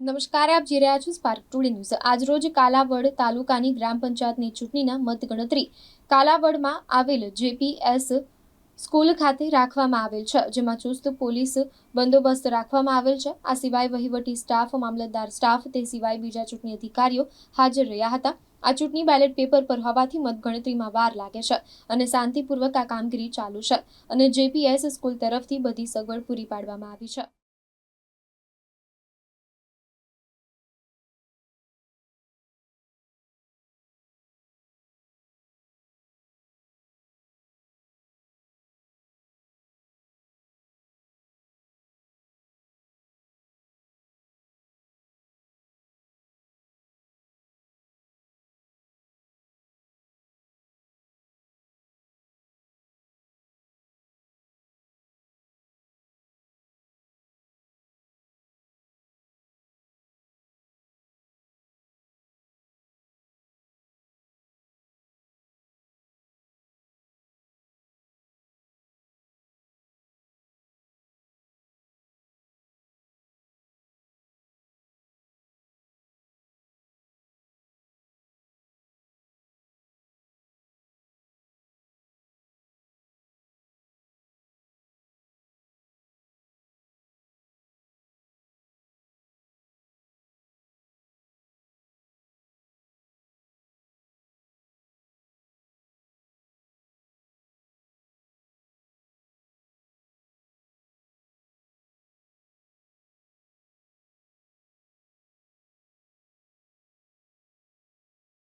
નમસ્કાર, આપ જોઈ રહ્યા છો સ્પાર્ક ટુડે ન્યૂઝ આજરોજ કાલાવડ તાલુકાની ગ્રામ પંચાયતની ચૂંટણીના મતગણતરી કાલાવડમાં આવેલ જેપીએસ સ્કૂલ ખાતે રાખવામાં આવેલ છે, જેમાં ચુસ્ત પોલીસ બંદોબસ્ત રાખવામાં આવેલ છે. આ સિવાય વહીવટી સ્ટાફ, મામલતદાર સ્ટાફ તે સિવાય બીજા ચૂંટણી અધિકારીઓ હાજર રહ્યા હતા. આ ચૂંટણી બેલેટ પેપર પર હોવાથી મતગણતરીમાં વાર લાગે છે અને શાંતિપૂર્વક આ કામગીરી ચાલુ છે અને જેપીએસ સ્કૂલ તરફથી બધી સગવડ પૂરી પાડવામાં આવી છે.